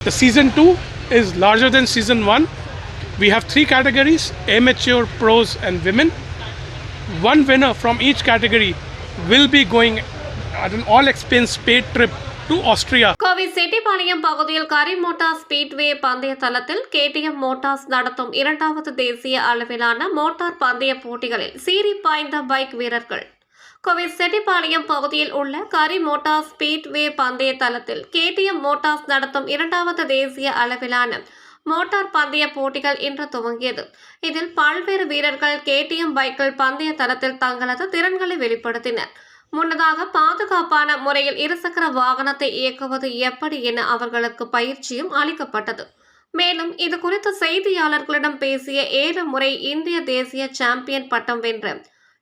The season 2 is larger than season 1. We have three categories amateur, pros, and women. One winner from each category will be going at an all expense paid trip to Austria. Kovai Chettipalayam பகுதியில் Kari Motors speedway பந்தய தளத்தில் KTM Motors நடத்தும் இரண்டாவது தேசிய அளவிலான motor பந்தய போட்டிகளில் சீறி பாய்ந்த பைக் வீரர்கள் கோவை செட்டிப்பாளையம் பகுதியில் உள்ள கரி மோட்டார்ஸ் ஸ்பீட்வே பந்தய தளத்தில் கேடிஎம் மோட்டார்ஸ் நடத்தும் இரண்டாவது தேசிய அளவிலான மோட்டார் பந்தய போட்டிகள் இன்று துவங்கியது. இதில் பல்வேறு வீரர்கள் கேடிஎம் பைக்கில் பந்தய தளத்தில் தங்களது திறன்களை வெளிப்படுத்தினர். முன்னதாக பாதுகாப்பான முறையில் இருசக்கர வாகனத்தை இயக்குவது எப்படி என அவர்களுக்கு பயிற்சியும் அளிக்கப்பட்டது. மேலும் இது குறித்து செய்தியாளர்களிடம் பேசிய ஏழு முறை இந்திய தேசிய சாம்பியன் பட்டம் வென்ற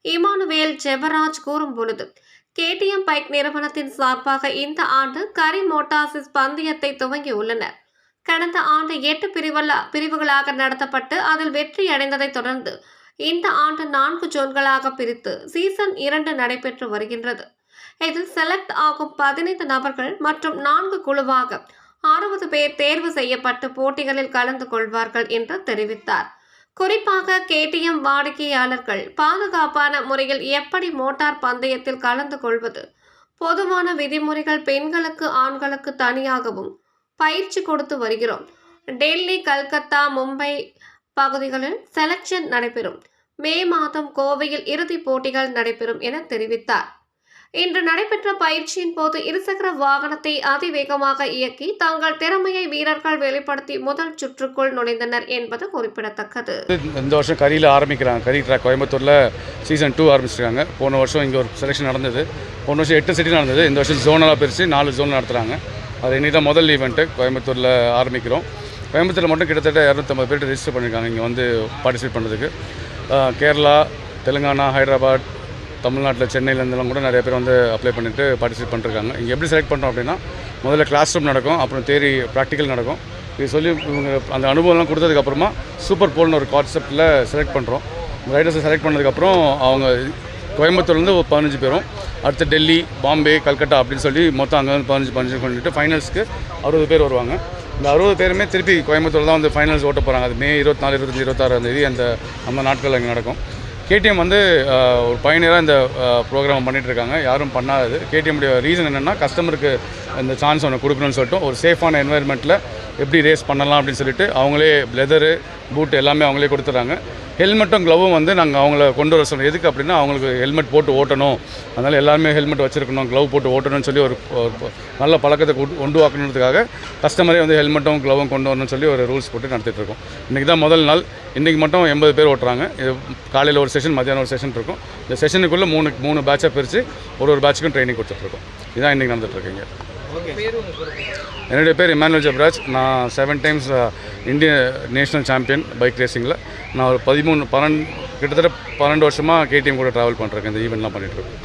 இமானுவேல் ஜெபராஜ் கூறும் பொழுது கேடிஎம் பைக் நிறுவனத்தின் சார்பாக இந்த ஆண்டு கரி மோட்டாசிஸ் பந்தயத்தை துவங்கியுள்ளனர். கடந்த ஆண்டு எட்டு பிரிவல பிரிவுகளாக நடத்தப்பட்டு அதில் வெற்றி அடைந்ததைத் தொடர்ந்து இந்த ஆண்டு நான்கு ஜோன்களாக பிரித்து சீசன் இரண்டு நடைபெற்று வருகின்றது. இதில் செலக்ட் ஆகும் பதினைந்து நபர்கள் மற்றும் நான்கு குழுவாக அறுபது பேர் தேர்வு செய்யப்பட்டு போட்டிகளில் கலந்து கொள்வார்கள் என்று தெரிவித்தார். குறிப்பாக கேடிஎம் வாடிக்கையாளர்கள் பாதுகாப்பான முறையில் எப்படி மோட்டார் பந்தயத்தில் கலந்து கொள்வது? பொதுவான விதிமுறைகள் பெண்களுக்கு ஆண்களுக்கு தனியாகவும் பயிற்சி கொடுத்து வருகிறோம். டெல்லி கல்கத்தா மும்பை பகுதிகளில் செலக்ஷன் நடைபெறும். மே மாதம் கோவையில் இறுதிப் போட்டிகள் நடைபெறும் என தெரிவித்தார். இன்று நடைபெற்ற பயிற்சியின் போது இருசக்கர வாகனத்தை அதிவேகமாக இயக்கி தங்கள் திறமையை வீரர்கள் வெளிப்படுத்தி முதல் சுற்றுக்குள் நுழைந்தனர் என்பது குறிப்பிடத்தக்கது. இந்த வருஷம் கரியில் ஆரம்பிக்கிறாங்க. கரி ட்ராக் கோயம்புத்தூரில் சீசன் டூ ஆரம்பிச்சிருக்காங்க. போன வருஷம் இங்கே ஒரு செலெக்ஷன் நடந்தது. போன வருஷம் எட்டு சிட்டி நடந்தது. இந்த வருஷம் ஜோனலாக பிரித்து நாலு ஜோன் நடத்துகிறாங்க அது இன்னைக்கு தான் முதல் ஈவெண்ட்டு கோயம்புத்தூரில் ஆரம்பிக்கிறோம். கோயம்புத்தூரில் மட்டும் கிட்டத்தட்ட இரநூத்தம்பது பேர் ரெஜிஸ்டர் பண்ணியிருக்காங்க இங்கே வந்து பார்ட்டிசிபேட் பண்ணுறதுக்கு கேரளா தெலுங்கானா ஹைதராபாத் தமிழ்நாட்டில் சென்னையிலேருந்துலாம் கூட நிறைய பேர் வந்து அப்ளை பண்ணிட்டு பார்ட்டிசிபேட் பண்ணிருக்காங்க. இங்கே எப்படி செலக்ட் பண்ணுறோம் அப்படின்னா முதல்ல கிளாஸ் ரூம் நடக்கும் அப்புறம் தேரி ப்ராக்டிக்கல் நடக்கும். இது சொல்லி இவங்க அந்த அனுபவம்லாம் கொடுத்ததுக்கப்புறமா சூப்பர் போல்னு ஒரு கான்செப்டில் செலக்ட் பண்ணுறோம் ரைடர்ஸை செலக்ட் பண்ணதுக்கப்புறம் அவங்க கோயம்புத்தூர்லேருந்து ஒரு பதினஞ்சு பேரும் அடுத்து டெல்லி பாம்பே கல்கட்டா அப்படின்னு சொல்லி மொத்தம் அங்கே வந்து பதினஞ்சு பதினஞ்சு பண்ணிட்டு ஃபைனல்ஸ்க்கு அறுபது பேர் வருவாங்க. இந்த அறுபது பேருமே திருப்பி கோயம்புத்தூர் தான் வந்து ஃபைனல்ஸ் ஓட்ட போகிறாங்க அது மே இருபத்தி நாலு இருபத்தஞ்சி இருபத்தாறாம் தேதி அந்த அந்த நாட்கள் அங்கே நடக்கும். கேடிஎம் வந்து ஒரு பயணியராக இந்த ப்ரோக்ராம் பண்ணிகிட்ருக்காங்க இருக்காங்க யாரும் பண்ணாதது. கேடிஎம்முடைய ரீசன் என்னென்னா கஸ்டமருக்கு இந்த சான்ஸ் ஒன்று கொடுக்கணும்னு சொல்லிட்டு ஒரு சேஃபான என்வாயர்மெண்ட்டில் எப்படி ரேஸ் பண்ணலாம் அப்படின்னு சொல்லிட்டு அவங்களே லெதரு பூட் எல்லாமே அவங்களே கொடுத்துட்றாங்க. ஹெல்மெட்டும் க்ளவும் வந்து நாங்கள் அவங்கள கொண்டு வர சொல்கிறோம் எதுக்கு அப்படின்னா அவங்களுக்கு ஹெல்மெட் போட்டு ஓட்டணும். அதனால் எல்லாருமே ஹெல்மெட் வச்சுருக்கணும் க்ளவ் போட்டு ஓட்டணும்னு சொல்லி ஒரு நல்ல பழக்கத்தை கொண்டு வாக்கணுன்றதுக்காக கஸ்டமரே வந்து ஹெல்மெட்டும் க்ளவும் கொண்டு வரணும்னு சொல்லி ஒரு ரூல்ஸ் போட்டு நடத்திட்டுருக்கோம் இன்றைக்கி தான் முதல் நாள். இன்றைக்கி மட்டும் எண்பது பேர் ஓட்டுறாங்க. இது காலையில் ஒரு செஷன் மத்தியானம் ஒரு செஷன் இருக்கும். இந்த செஷனுக்குள்ளே மூணு மூணு பேட்சாக பிரித்து ஒரு ஒரு பேட்சுக்கும் ட்ரைனிங் கொடுத்துட்ருக்கோம் இதுதான் இன்றைக்கி நடந்துட்டுருக்கீங்க என்னுடைய பேர் இமானுவல் ஜப்ராஜ். நான் செவன் டைம்ஸ் இந்திய நேஷனல் சாம்பியன் பைக் ரேசிங்கில் நான் ஒரு பதிமூணு பன்னெண்டு கிட்டத்தட்ட பன்னெண்டு வருஷமாக கேடிஎம் கூட ட்ராவல் பண்ணுறேன் இந்த ஈவெண்ட்லாம் பண்ணிகிட்ருக்கேன்